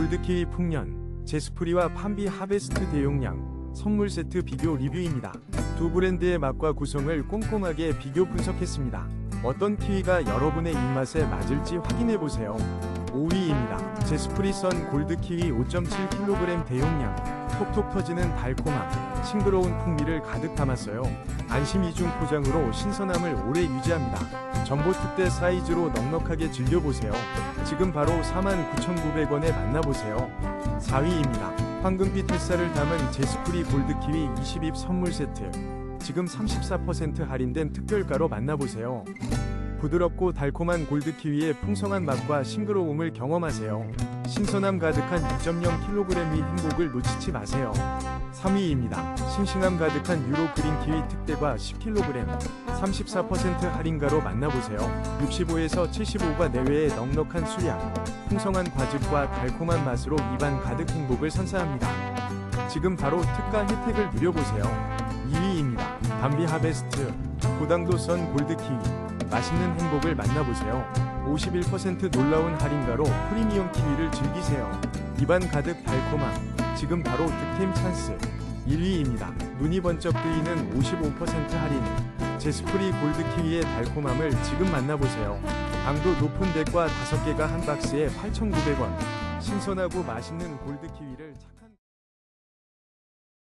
골드키위 풍년, 제스프리와 판비 하베스트 대용량, 선물 세트 비교 리뷰입니다. 두 브랜드의 맛과 구성을 꼼꼼하게 비교 분석했습니다. 어떤 키위가 여러분의 입맛에 맞을지 확인해보세요. 5위입니다. 제스프리 선 골드 키위 5.7kg 대용량. 톡톡 터지는 달콤함, 싱그러운 풍미를 가득 담았어요. 안심 이중 포장으로 신선함을 오래 유지합니다. 전보 특대 사이즈로 넉넉하게 즐겨보세요. 지금 바로 49,900원에 만나보세요. 4위입니다. 황금빛 햇살을 담은 제스프리 골드 키위 20입 선물 세트. 지금 34% 할인된 특별가로 만나보세요. 부드럽고 달콤한 골드 키위의 풍성한 맛과 싱그러움을 경험하세요. 신선함 가득한 2.0kg의 행복을 놓치지 마세요. 3위입니다. 싱싱함 가득한 유로 그린 키위 특대과 10kg, 34% 할인가로 만나보세요. 65에서 75가 내외의 넉넉한 수량, 풍성한 과즙과 달콤한 맛으로 입안 가득 행복을 선사합니다. 지금 바로 특가 혜택을 누려보세요. 2위입니다. 담비 하베스트 고당도 선 골드 키위 맛있는 행복을 만나보세요. 51% 놀라운 할인가로 프리미엄 키위를 즐기세요. 입안 가득 달콤함 지금 바로 득템 찬스 1위입니다. 눈이 번쩍 뜨이는 55% 할인 제스프리 골드 키위의 달콤함을 지금 만나보세요. 당도 높은 덱과 5개가 한 박스에 8,900원 신선하고 맛있는 골드 키위를 착-